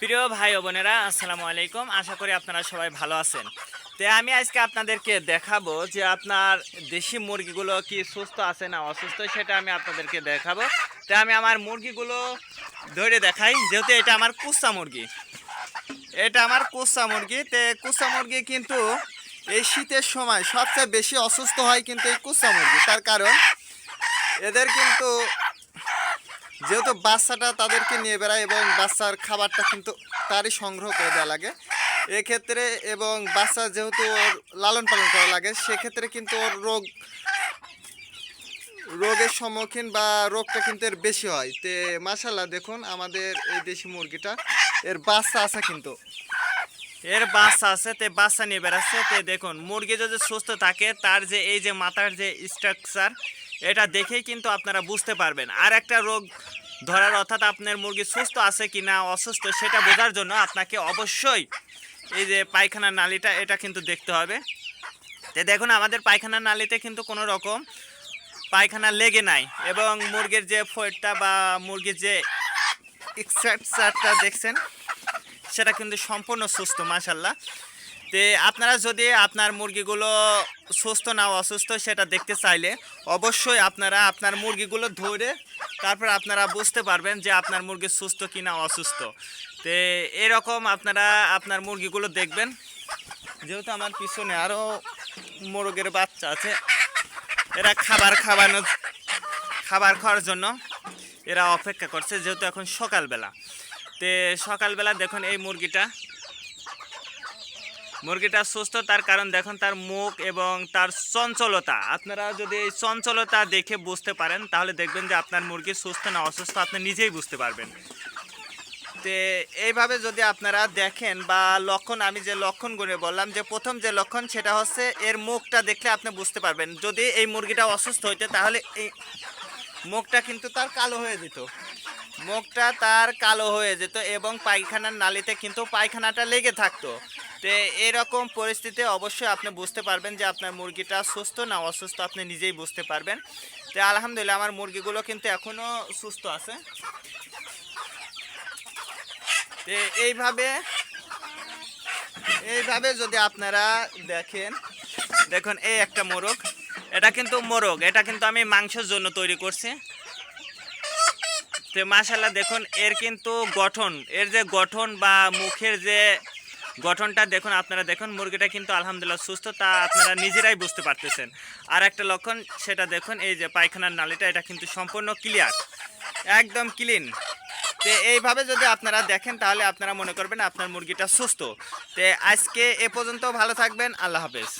প্রিয় ভাই বোনেরা, আসসালামু আলাইকুম। আশা করি আপনারা সবাই ভালো আছেন। তো আমি আজকে আপনাদেরকে দেখাবো যে আপনার দেশি মুরগিগুলো কি সুস্থ আছে না অসুস্থ, সেটা আমি আপনাদেরকে দেখাবো। তো আমি আমার মুরগিগুলো ধরে দেখাই, যেহেতু এটা আমার কুসা মুরগি। এটা আমার কুসা মুরগি। তে কুসা মুরগি কিন্তু এই শীতের সময় সবচেয়ে বেশি অসুস্থ হয় কিন্তু এই কুসা মুরগি। তার কারণ এদের কিন্তু যেহেতু বাচ্চাটা তাদেরকে নিয়ে বেড়ায় এবং বাচ্চার খাবারটা কিন্তু তারই সংগ্রহ করে দেওয়া লাগে, এক্ষেত্রে এবং বাচ্চা যেহেতু ওর লালন পালন করা লাগে, সেক্ষেত্রে কিন্তু ওর রোগ, রোগের সম্মুখীন বা রোগটা কিন্তু এর বেশি হয়। তে মাসাল্লাহ দেখুন আমাদের এই দেশি মুরগিটা, এর বাচ্চা আছে কিন্তু। এর বাচ্চা আছে, তে বাচ্চা নিয়ে বেড়াচ্ছে। তে দেখুন, মুরগি যদি সুস্থ থাকে, তার যে এই যে মাথার যে স্ট্রাকচার এটা দেখেই কিন্তু আপনারা বুঝতে পারবেন। আর একটা রোগ ধরার অর্থাৎ আপনার মুরগি সুস্থ আছে কি না অসুস্থ, সেটা বোঝার জন্য আপনাকে অবশ্যই এই যে পায়খানার নালিটা, এটা কিন্তু দেখতে হবে। তে দেখুন, আমাদের পায়খানার নালিতে কিন্তু কোনো রকম পায়খানা লেগে নাই এবং মুরগির যে ফয়েটটা বা মুরগির যে স্ট্রাকচারটা দেখছেন, সেটা কিন্তু সম্পূর্ণ সুস্থ মাশাল্লাহ তে আপনারা যদি আপনার মুরগিগুলো সুস্থ না অসুস্থ সেটা দেখতে চাইলে অবশ্যই আপনারা আপনার মুরগিগুলো ধরে তারপর আপনারা বুঝতে পারবেন যে আপনার মুরগি সুস্থ কি না অসুস্থ। তে এরকম আপনারা আপনার মুরগিগুলো দেখবেন। যেহেতু আমার পিছনে আরও মোরগের বাচ্চা আছে, এরা খাবার খাওয়ানো, খাবার খাওয়ার জন্য এরা অপেক্ষা করছে, যেহেতু এখন সকালবেলা। তে সকালবেলা দেখুন এই মুরগিটা মুরগিটা সুস্থ, তার কারণ দেখুন, তার মুখ এবং তার চঞ্চলতা। আপনারা যদি এই চঞ্চলতা দেখে বুঝতে পারেন, তাহলে দেখবেন যে আপনার মুরগি সুস্থ না অসুস্থ, আপনি নিজেই বুঝতে পারবেন। তে, এইভাবে যদি আপনারা দেখেন বা লক্ষণ, আমি যে লক্ষণগুলো বললাম, যে প্রথম যে লক্ষণ, সেটা হচ্ছে এর মুখটা দেখলে আপনি বুঝতে পারবেন। যদি এই মুরগিটা অসুস্থ হইতে, তাহলে এই মুখটা কিন্তু তার কালো হয়ে যেত। মুখটা তার কালো হয়ে যেত এবং পায়খানার নালিতে কিন্তু পায়খানাটা লেগে থাকতো। তো এরকম পরিস্থিতি অবশ্যই আপনি বুঝতে পারবেন যে আপনার মুরগিটা সুস্থ না অসুস্থ আপনি নিজেই বুঝতে পারবেন। তো আলহামদুলিল্লাহ আমার মুরগিগুলো কিন্তু এখনও সুস্থ আছে। তো এইভাবে এইভাবে যদি আপনারা দেখেন, দেখুন এই একটা মোরগ, এটা কিন্তু মোরগ, এটা কিন্তু আমি মাংসের জন্য তৈরি করছি। তো মাশাল্লাহ দেখুন, এর কিন্তু গঠন, এর যে গঠন বা মুখের যে গঠনটা দেখুন, আপনারা দেখুন, মুরগিটা কিন্তু আলহামদুলিল্লাহ সুস্থ, তা আপনারা নিজেরাই বুঝতে পারতেছেন। আর একটা লক্ষণ, সেটা দেখুন, এই যে পায়খানার নালিটা, এটা কিন্তু সম্পূর্ণ ক্লিয়ার একদম ক্লিন তো এইভাবে যদি আপনারা দেখেন, তাহলে আপনারা মনে করবেন আপনার মুরগিটা সুস্থ। তো আজকে এ পর্যন্ত ভালো থাকবেন, আল্লাহ হাফেজ।